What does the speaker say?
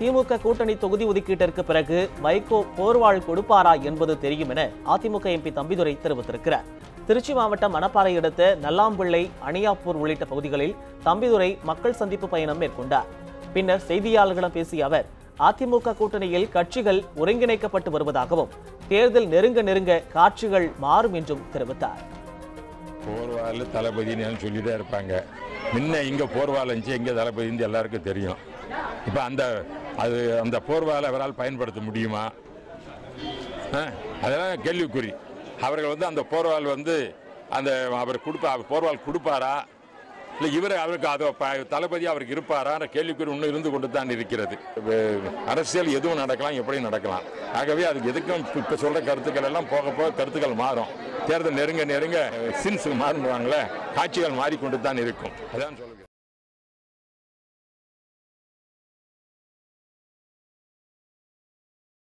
திமுக கூட்டணி தொகுதி ஒதுக்கீட்டிற்கு பிறகு வைகோ போர்வாள் கொடுப்பாரா என்பது தெரியும் என அதிமுக எம்பி தம்பிதுரை தெரிவித்திருக்கிறார். திருச்சி மாவட்டம் மணப்பாறை அடுத்த நல்லாம்பிள்ளை அணியாப்பூர் உள்ளிட்ட பகுதிகளில் தம்பிதுரை மக்கள் சந்திப்பு பயணம் மேற்கொண்டார். பின்னர் செய்தியாளர்களிடம் பேசிய அவர் அதிமுக கூட்டணியில் கட்சிகள் ஒருங்கிணைக்கப்பட்டு வருவதாகவும் தேர்தல் நெருங்க நெருங்க காட்சிகள் மாறும் என்றும் தெரிவித்தார். போர்வால் தளபதினு சொல்லிட்டே இருப்பாங்க. முன்ன இங்கே போர்வால் இருந்துச்சு எங்கே தளபதினு எல்லாருக்கும் தெரியும். இப்போ அந்த அது அந்த போர்வாலை அவரால் பயன்படுத்த முடியுமா? அதெல்லாம் கேள்விக்குறி. அவர்கள் வந்து அந்த போர்வால் வந்து அந்த அவர் கொடுப்பா போர்வால் கொடுப்பாரா? இல்லை இவர் அவருக்கு அதை ப- தளபதி அவருக்கு இருப்பாரான்ற கேள்விக்குறி இன்னும் இருந்து கொண்டு தான் இருக்கிறது அரசியல் எதுவும் நடக்கலாம் எப்படியும் நடக்கலாம். ஆகவே அதுக்கு எதுக்கும் இப்போ சொல்கிற கருத்துக்கள் எல்லாம் போக போக கருத்துக்கள் மாறும். தேர்தல் நெருங்க நெருங்க சின்ஸ் மாறுவாங்களே காட்சிகள் மாறிக்கொண்டு தான் இருக்கும். அதான் சொல்லுங்கள்